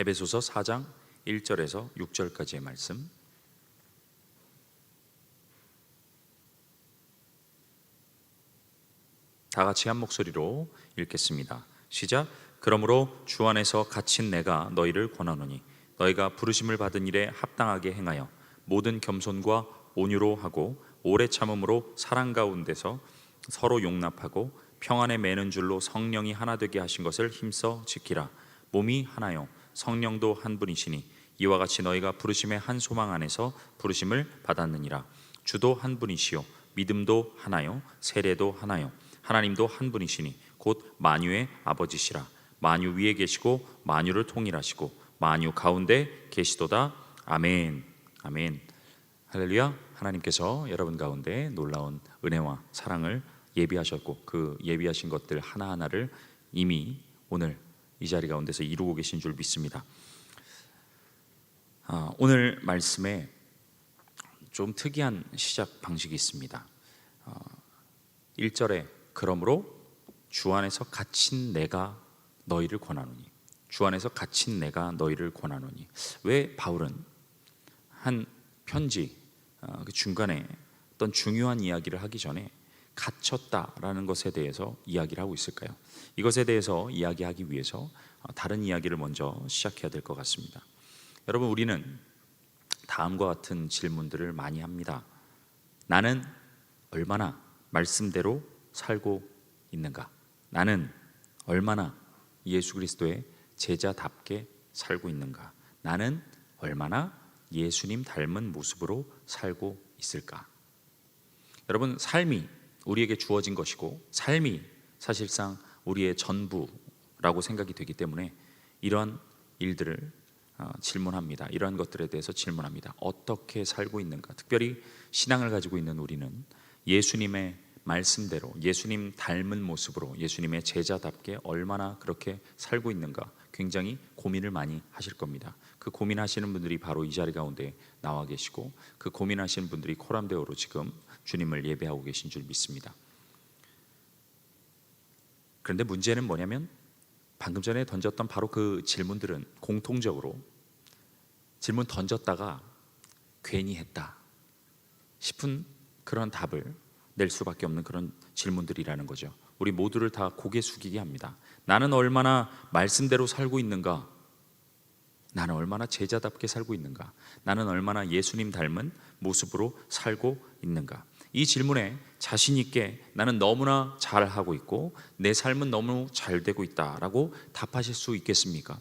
에베소서 4장 1절에서 6절까지의 말씀. 다 같이 한 목소리로 읽겠습니다. 시작. 그러므로 주 안에서 갇힌 내가 너희를 권하노니 너희가 부르심을 받은 일에 합당하게 행하여 모든 겸손과 온유로 하고 오래 참음으로 사랑 가운데서 서로 용납하고 평안에 매는 줄로 성령이 하나 되게 하신 것을 힘써 지키라. 몸이 하나요 성령도 한 분이시니 이와 같이 너희가 부르심의 한 소망 안에서 부르심을 받았느니라. 주도 한 분이시요 믿음도 하나요 세례도 하나요 하나님도 한 분이시니 곧 만유의 아버지시라. 만유 위에 계시고 만유를 통일하시고 만유 가운데 계시도다. 아멘. 아멘. 할렐루야. 하나님께서 여러분 가운데 놀라운 은혜와 사랑을 예비하셨고 그 예비하신 것들 하나하나를 이미 오늘 이 자리 가운데서 이루고 계신 줄 믿습니다. 아, 오늘 말씀에 좀 특이한 시작 방식이 있습니다. 어, 1절에 그러므로 주 안에서 갇힌 내가 너희를 권하노니 주 안에서 갇힌 내가 너희를 권하노니 왜 바울은 한 편지 어, 그 중간에 어떤 중요한 이야기를 하기 전에 갇혔다라는 것에 대해서 이야기를 하고 있을까요? 이것에 대해서 이야기하기 위해서 어, 다른 이야기를 먼저 시작해야 될 것 같습니다. 여러분 우리는 다음과 같은 질문들을 많이 합니다. 나는 얼마나 말씀대로 살고 있는가? 나는 얼마나 예수 그리스도의 제자답게 살고 있는가? 나는 얼마나 예수님 닮은 모습으로 살고 있을까? 여러분 삶이 우리에게 주어진 것이고 삶이 사실상 우리의 전부라고 생각이 되기 때문에 이러한 일들을 어, 질문합니다. 이러한 것들에 대해서 질문합니다. 어떻게 살고 있는가? 특별히 신앙을 가지고 있는 우리는 예수님의 말씀대로 예수님 닮은 모습으로 예수님의 제자답게 얼마나 그렇게 살고 있는가 굉장히 고민을 많이 하실 겁니다. 그 고민하시는 분들이 바로 이 자리 가운데 나와 계시고 그 고민하시는 분들이 코람데오로 지금 주님을 예배하고 계신 줄 믿습니다. 그런데 문제는 뭐냐면 방금 전에 던졌던 바로 그 질문들은 공통적으로 질문 던졌다가 괜히 했다 싶은 그런 답을 낼 수밖에 없는 그런 질문들이라는 거죠. 우리 모두를 다 고개 숙이게 합니다. 나는 얼마나 말씀대로 살고 있는가? 나는 얼마나 제자답게 살고 있는가? 나는 얼마나 예수님 닮은 모습으로 살고 있는가? 이 질문에 자신 있게 나는 너무나 잘 하고 있고 내 삶은 너무 잘 되고 있다라고 답하실 수 있겠습니까?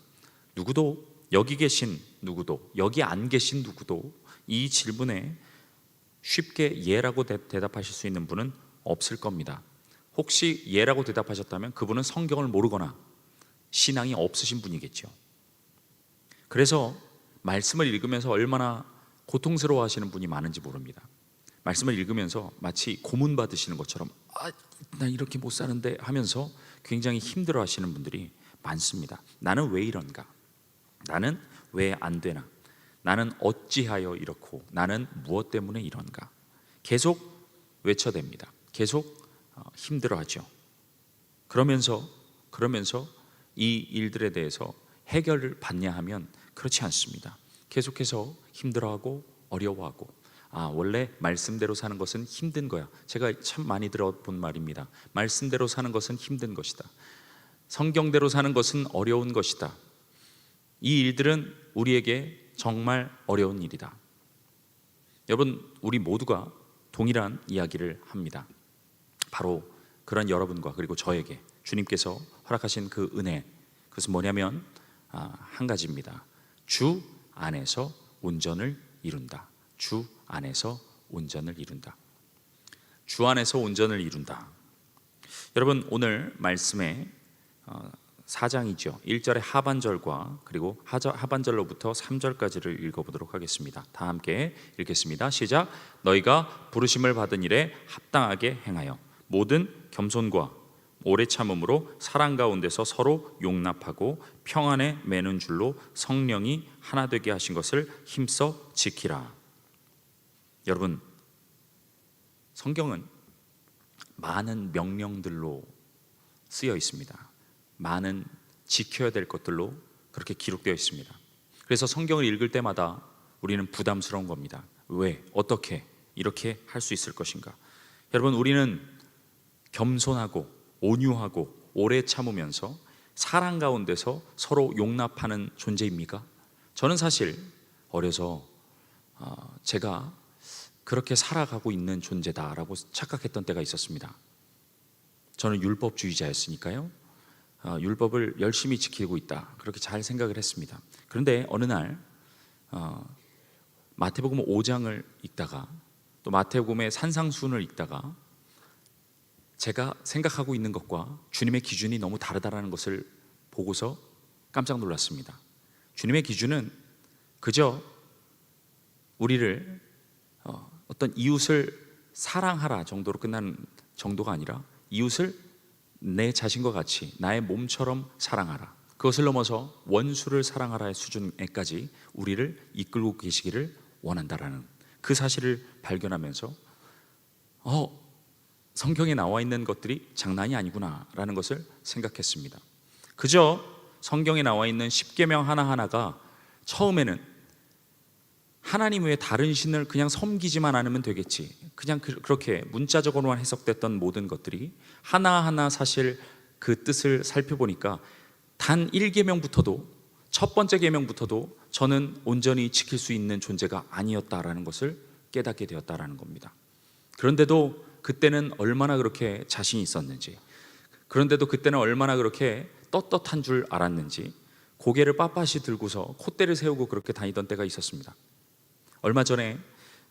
누구도 여기 계신 누구도 여기 안 계신 누구도 이 질문에 쉽게 예라고 대, 대답하실 수 있는 분은 없을 겁니다. 혹시 예라고 대답하셨다면 그분은 성경을 모르거나 신앙이 없으신 분이겠죠. 그래서 말씀을 읽으면서 얼마나 고통스러워 하시는 분이 많은지 모릅니다. 말씀을 읽으면서 마치 고문 받으시는 것처럼 아, 나 이렇게 못 사는데 하면서 굉장히 힘들어 하시는 분들이 많습니다. 나는 왜 이런가? 나는 왜 안 되나? 나는 어찌하여 이렇고 나는 무엇 때문에 이런가? 계속 외쳐댑니다. 계속 어, 힘들어하죠. 그러면서 그러면서 이 일들에 대해서 해결을 받냐 하면 그렇지 않습니다. 계속해서 힘들어하고 어려워하고 아 원래 말씀대로 사는 것은 힘든 거야. 제가 참 많이 들어본 말입니다. 말씀대로 사는 것은 힘든 것이다. 성경대로 사는 것은 어려운 것이다. 이 일들은 우리에게 정말 어려운 일이다. 여러분, 우리 모두가 동일한 이야기를 합니다. 바로 그런 여러분과 그리고 저에게 주님께서 허락하신 그 은혜, 그것은 뭐냐면 아, 한 가지입니다. 주 안에서 온전을 이룬다. 주 안에서 온전을 이룬다. 주 안에서 온전을 이룬다. 여러분 오늘 말씀에 어, 4장이죠. 1절의 하반절과 그리고 하반절로부터 3절까지를 읽어보도록 하겠습니다. 다 함께 읽겠습니다. 시작. 너희가 부르심을 받은 일에 합당하게 행하여 모든 겸손과 오래 참음으로 사랑 가운데서 서로 용납하고 평안에 매는 줄로 성령이 하나 되게 하신 것을 힘써 지키라. 여러분 성경은 많은 명령들로 쓰여 있습니다. 많은 지켜야 될 것들로 그렇게 기록되어 있습니다. 그래서 성경을 읽을 때마다 우리는 부담스러운 겁니다. 왜? 어떻게 이렇게 할 수 있을 것인가? 여러분, 우리는 겸손하고 온유하고 오래 참으면서 사랑 가운데서 서로 용납하는 존재입니까? 저는 사실 어려서 어, 제가 그렇게 살아가고 있는 존재다라고 착각했던 때가 있었습니다. 저는 율법주의자였으니까요. 어, 율법을 열심히 지키고 있다 그렇게 잘 생각을 했습니다. 그런데 어느 날 어, 마태복음 5장을 읽다가 또 마태복음의 산상수훈을 읽다가 제가 생각하고 있는 것과 주님의 기준이 너무 다르다라는 것을 보고서 깜짝 놀랐습니다. 주님의 기준은 그저 우리를 어, 어떤 이웃을 사랑하라 정도로 끝나는 정도가 아니라 이웃을 내 자신과 같이 나의 몸처럼 사랑하라. 그것을 넘어서 원수를 사랑하라의 수준에까지 우리를 이끌고 계시기를 원한다라는 그 사실을 발견하면서 어 성경에 나와 있는 것들이 장난이 아니구나라는 것을 생각했습니다. 그저 성경에 나와 있는 십계명 하나하나가 처음에는 하나님 외에 다른 신을 그냥 섬기지만 않으면 되겠지. 그냥 그- 그렇게 문자적으로만 해석됐던 모든 것들이 하나하나 사실 그 뜻을 살펴보니까 단 1계명부터도 첫 번째 계명부터도 저는 온전히 지킬 수 있는 존재가 아니었다라는 것을 깨닫게 되었다라는 겁니다. 그런데도 그때는 얼마나 그렇게 자신이 있었는지 그런데도 그때는 얼마나 그렇게 떳떳한 줄 알았는지 고개를 빳빳이 들고서 콧대를 세우고 그렇게 다니던 때가 있었습니다. 얼마 전에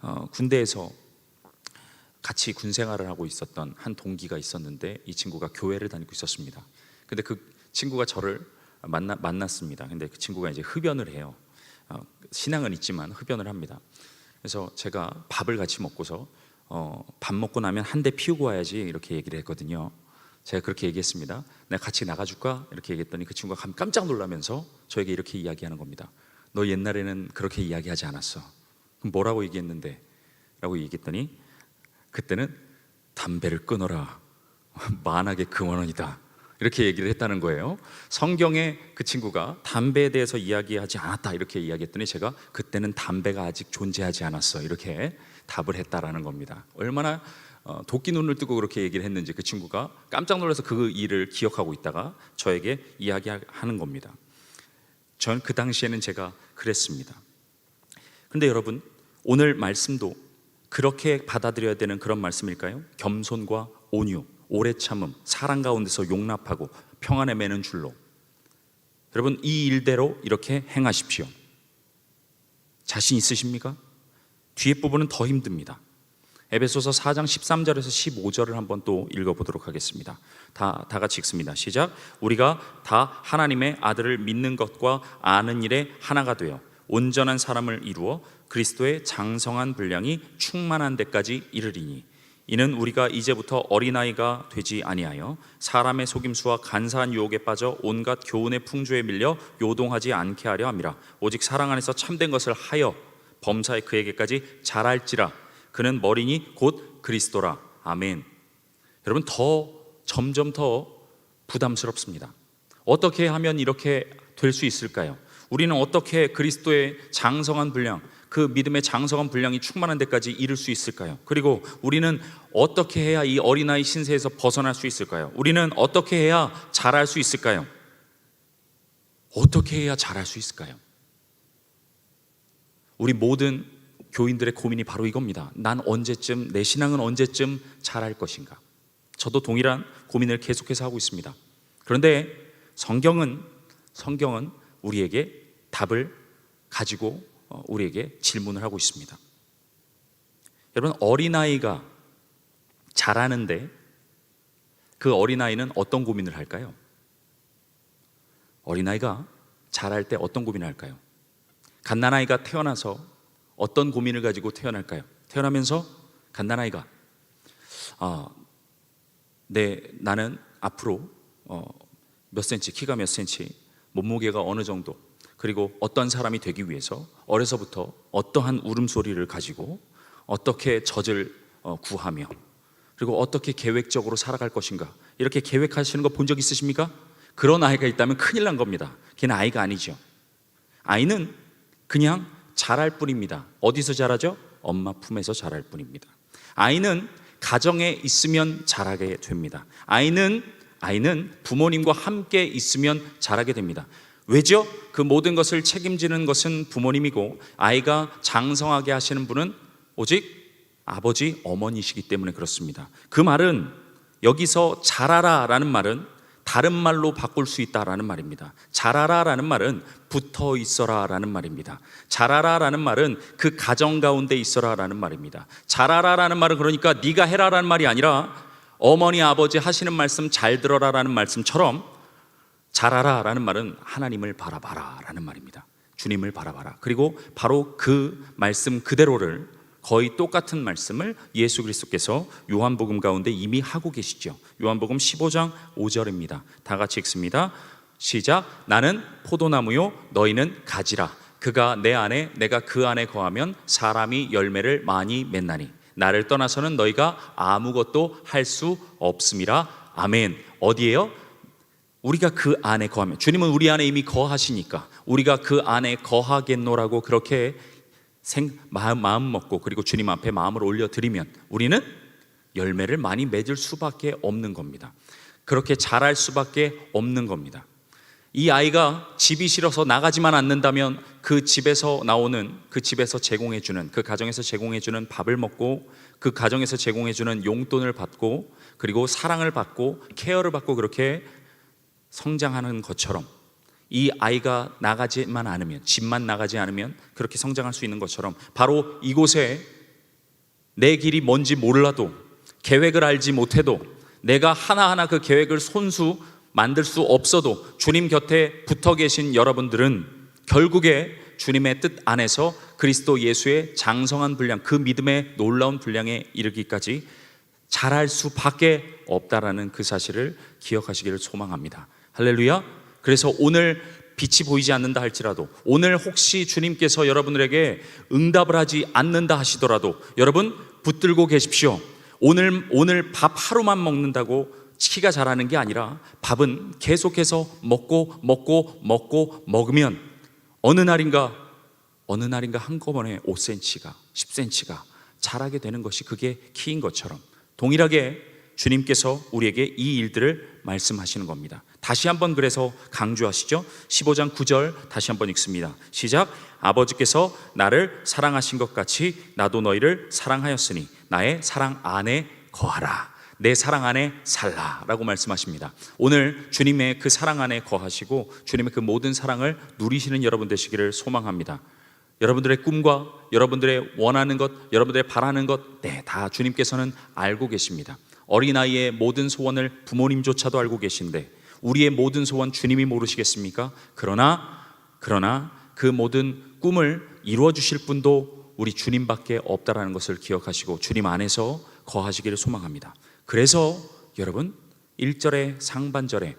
어, 군대에서 같이 군 생활을 하고 있었던 한 동기가 있었는데 이 친구가 교회를 다니고 있었습니다. 근데 그 친구가 저를 만나, 만났습니다. 근데 그 친구가 이제 흡연을 해요. 어, 신앙은 있지만 흡연을 합니다. 그래서 제가 밥을 같이 먹고서 어, 밥 먹고 나면 한 대 피우고 와야지 이렇게 얘기를 했거든요. 제가 그렇게 얘기했습니다. 내가 같이 나가줄까? 이렇게 얘기했더니 그 친구가 감- 깜짝 놀라면서 저에게 이렇게 이야기하는 겁니다. 너 옛날에는 그렇게 이야기하지 않았어. 그럼 뭐라고 얘기했는데? 라고 얘기했더니 그때는 담배를 끊어라. 만악의 근원이다. 이렇게 얘기를 했다는 거예요. 성경에 그 친구가 담배에 대해서 이야기하지 않았다. 이렇게 이야기했더니 제가 그때는 담배가 아직 존재하지 않았어. 이렇게 답을 했다라는 겁니다. 얼마나 어, 도끼 눈을 뜨고 그렇게 얘기를 했는지 그 친구가 깜짝 놀라서 그 일을 기억하고 있다가 저에게 이야기하는 겁니다. 전 그 당시에는 제가 그랬습니다. 근데 여러분 오늘 말씀도 그렇게 받아들여야 되는 그런 말씀일까요? 겸손과 온유, 오래 참음, 사랑 가운데서 용납하고 평안에 매는 줄로. 여러분 이 일대로 이렇게 행하십시오. 자신 있으십니까? 뒤에 부분은 더 힘듭니다. 에베소서 4장 13절에서 15절을 한번 또 읽어보도록 하겠습니다. 다, 다 같이 읽습니다. 시작. 우리가 다 하나님의 아들을 믿는 것과 아는 일에 하나가 되어 온전한 사람을 이루어 그리스도의 장성한 분량이 충만한 데까지 이르리니 이는 우리가 이제부터 어린아이가 되지 아니하여 사람의 속임수와 간사한 유혹에 빠져 온갖 교훈의 풍조에 밀려 요동하지 않게 하려 함이라 오직 사랑 안에서 참된 것을 하여 범사에 그에게까지 잘할지라 그는 머리니 곧 그리스도라 아멘 여러분 더 점점 더 부담스럽습니다 어떻게 하면 이렇게 될 수 있을까요? 우리는 어떻게 그리스도의 장성한 분량 그 믿음의 장성한 분량이 충만한 데까지 이를 수 있을까요? 그리고 우리는 어떻게 해야 이 어린아이 신세에서 벗어날 수 있을까요? 우리는 어떻게 해야 잘할 수 있을까요? 어떻게 해야 잘할 수 있을까요? 우리 모든 교인들의 고민이 바로 이겁니다. 난 언제쯤 내 신앙은 언제쯤 잘할 것인가? 저도 동일한 고민을 계속해서 하고 있습니다. 그런데 성경은 성경은 우리에게 답을 가지고 어, 우리에게 질문을 하고 있습니다. 여러분 어린아이가 자라는데 그 어린아이는 어떤 고민을 할까요? 어린아이가 자랄 때 어떤 고민을 할까요? 갓난아이가 태어나서 어떤 고민을 가지고 태어날까요? 태어나면서 갓난아이가 아, 네, 나는 앞으로 어, 몇 센치, 키가 몇 센치, 몸무게가 어느 정도, 그리고 어떤 사람이 되기 위해서 어려서부터 어떠한 울음소리를 가지고 어떻게 젖을 어, 구하며 그리고 어떻게 계획적으로 살아갈 것인가 이렇게 계획하시는 거 본 적 있으십니까? 그런 아이가 있다면 큰일 난 겁니다. 걔는 아이가 아니죠. 아이는 그냥 자랄 뿐입니다. 어디서 자라죠? 엄마 품에서 자랄 뿐입니다. 아이는 가정에 있으면 자라게 됩니다. 아이는 아이는 부모님과 함께 있으면 자라게 됩니다. 왜죠? 그 모든 것을 책임지는 것은 부모님이고 아이가 장성하게 하시는 분은 오직 아버지 어머니시기 때문에 그렇습니다. 그 말은 여기서 자라라라는 말은 다른 말로 바꿀 수 있다라는 말입니다. 자라라라는 말은 붙어 있어라라는 말입니다. 자라라라는 말은 그 가정 가운데 있어라라는 말입니다. 자라라라는 말은 그러니까 네가 해라라는 말이 아니라 어머니 아버지 하시는 말씀 잘 들어라라는 말씀처럼 자라라라는 말은 하나님을 바라봐라라는 말입니다. 주님을 바라봐라. 그리고 바로 그 말씀 그대로를 거의 똑같은 말씀을 예수 그리스도께서 요한복음 가운데 이미 하고 계시죠. 요한복음 15장 5절입니다. 다 같이 읽습니다. 시작. 나는 포도나무요 너희는 가지라. 그가 내 안에 내가 그 안에 거하면 사람이 열매를 많이 맺나니 나를 떠나서는 너희가 아무것도 할 수 없음이라. 아멘. 어디에요? 우리가 그 안에 거하면 주님은 우리 안에 이미 거하시니까 우리가 그 안에 거하겠노라고 그렇게 생, 마음, 마음 먹고 그리고 주님 앞에 마음을 올려드리면 우리는 열매를 많이 맺을 수밖에 없는 겁니다. 그렇게 자랄 수밖에 없는 겁니다. 이 아이가 집이 싫어서 나가지만 않는다면 그 집에서 나오는 그 집에서 제공해 주는 그 가정에서 제공해 주는 밥을 먹고 그 가정에서 제공해 주는 용돈을 받고 그리고 사랑을 받고 케어를 받고 그렇게 성장하는 것처럼 이 아이가 나가지만 않으면 집만 나가지 않으면 그렇게 성장할 수 있는 것처럼 바로 이곳에 내 길이 뭔지 몰라도 계획을 알지 못해도 내가 하나하나 그 계획을 손수 만들 수 없어도 주님 곁에 붙어 계신 여러분들은 결국에 주님의 뜻 안에서 그리스도 예수의 장성한 분량 그 믿음의 놀라운 분량에 이르기까지 잘할 수밖에 없다라는 그 사실을 기억하시기를 소망합니다. 할렐루야. 그래서 오늘 빛이 보이지 않는다 할지라도 오늘 혹시 주님께서 여러분들에게 응답을 하지 않는다 하시더라도 여러분 붙들고 계십시오. 오늘 오늘 밥 하루만 먹는다고 키가 자라는 게 아니라 밥은 계속해서 먹고 먹고 먹고 먹으면 어느 날인가 어느 날인가 한꺼번에 5cm가 10cm가 자라게 되는 것이 그게 키인 것처럼 동일하게 주님께서 우리에게 이 일들을 말씀하시는 겁니다. 다시 한번 그래서 강조하시죠. 15장 9절 다시 한번 읽습니다. 시작. 아버지께서 나를 사랑하신 것 같이 나도 너희를 사랑하였으니 나의 사랑 안에 거하라. 내 사랑 안에 살라 라고 말씀하십니다. 오늘 주님의 그 사랑 안에 거하시고 주님의 그 모든 사랑을 누리시는 여러분 되시기를 소망합니다. 여러분들의 꿈과 여러분들의 원하는 것, 여러분들의 바라는 것, 네, 다 주님께서는 알고 계십니다. 어린아이의 모든 소원을 부모님조차도 알고 계신데 우리의 모든 소원 주님이 모르시겠습니까? 그러나 그러나 그 모든 꿈을 이루어 주실 분도 우리 주님밖에 없다라는 것을 기억하시고 주님 안에서 거하시기를 소망합니다. 그래서 여러분 1절의 상반절에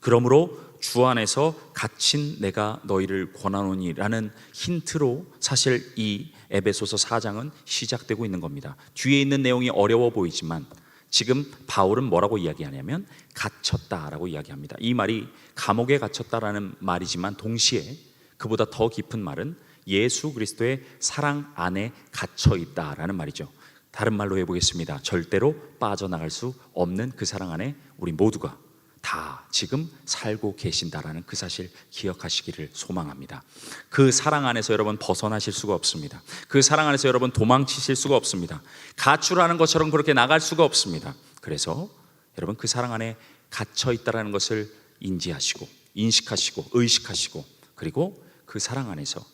그러므로 주 안에서 갇힌 내가 너희를 권하노니라는 힌트로 사실 이 에베소서 4장은 시작되고 있는 겁니다. 뒤에 있는 내용이 어려워 보이지만 지금 바울은 뭐라고 이야기하냐면 갇혔다라고 이야기합니다. 이 말이 감옥에 갇혔다라는 말이지만 동시에 그보다 더 깊은 말은 예수 그리스도의 사랑 안에 갇혀 있다라는 말이죠. 다른 말로 해보겠습니다. 절대로 빠져나갈 수 없는 그 사랑 안에 우리 모두가 다 지금 살고 계신다라는 그 사실 기억하시기를 소망합니다. 그 사랑 안에서 여러분 벗어나실 수가 없습니다. 그 사랑 안에서 여러분 도망치실 수가 없습니다. 가출하는 것처럼 그렇게 나갈 수가 없습니다. 그래서 여러분 그 사랑 안에 갇혀 있다라는 것을 인지하시고 인식하시고 의식하시고 그리고 그 사랑 안에서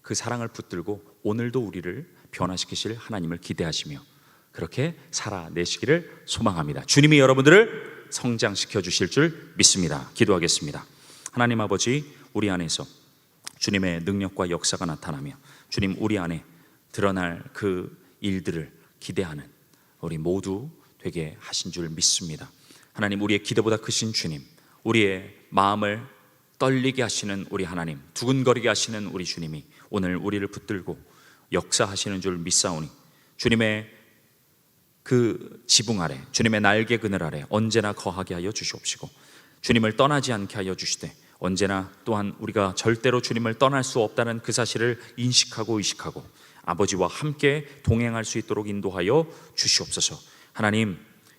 그 사랑을 붙들고 오늘도 우리를 변화시키실 하나님을 기대하시며 그렇게 살아내시기를 소망합니다. 주님이 여러분들을 성장시켜 주실 줄 믿습니다. 기도하겠습니다. 하나님 아버지, 우리 안에서 주님의 능력과 역사가 나타나며 주님 우리 안에 드러날 그 일들을 기대하는 우리 모두 되게 하신 줄 믿습니다. 하나님 우리의 기대보다 크신 주님, 우리의 마음을 떨리게 하시는 우리 하나님, 두근거리게 하시는 우리 주님이 오늘 우리를 붙들고 역사하시는 줄 믿사오니 주님의 그 지붕 아래 주님의 날개 그늘 아래 언제나 거하게 하여 주시옵시고 주님을 떠나지 않게 하여 주시되 언제나 또한 우리가 절대로 주님을 떠날 수 없다는 그 사실을 인식하고 의식하고 아버지와 함께 동행할 수 있도록 인도하여 주시옵소서. 하나님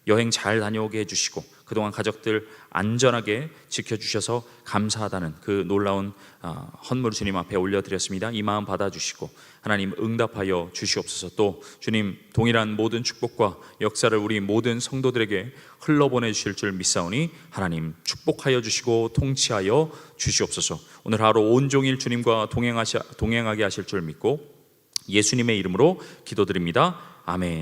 여행 잘 다녀오게 해주시고 그동안 가족들 안전하게 지켜주셔서 감사하다는 그 놀라운 아, 헌물 주님 앞에 올려드렸습니다. 이 마음 받아주시고 하나님 응답하여 주시옵소서. 또 주님 동일한 모든 축복과 역사를 우리 모든 성도들에게 흘러보내 주실 줄 믿사오니 하나님 축복하여 주시고 통치하여 주시옵소서. 오늘 하루 온종일 주님과 동행하시, 동행하게 하실 줄 믿고 예수님의 이름으로 기도드립니다. 아멘.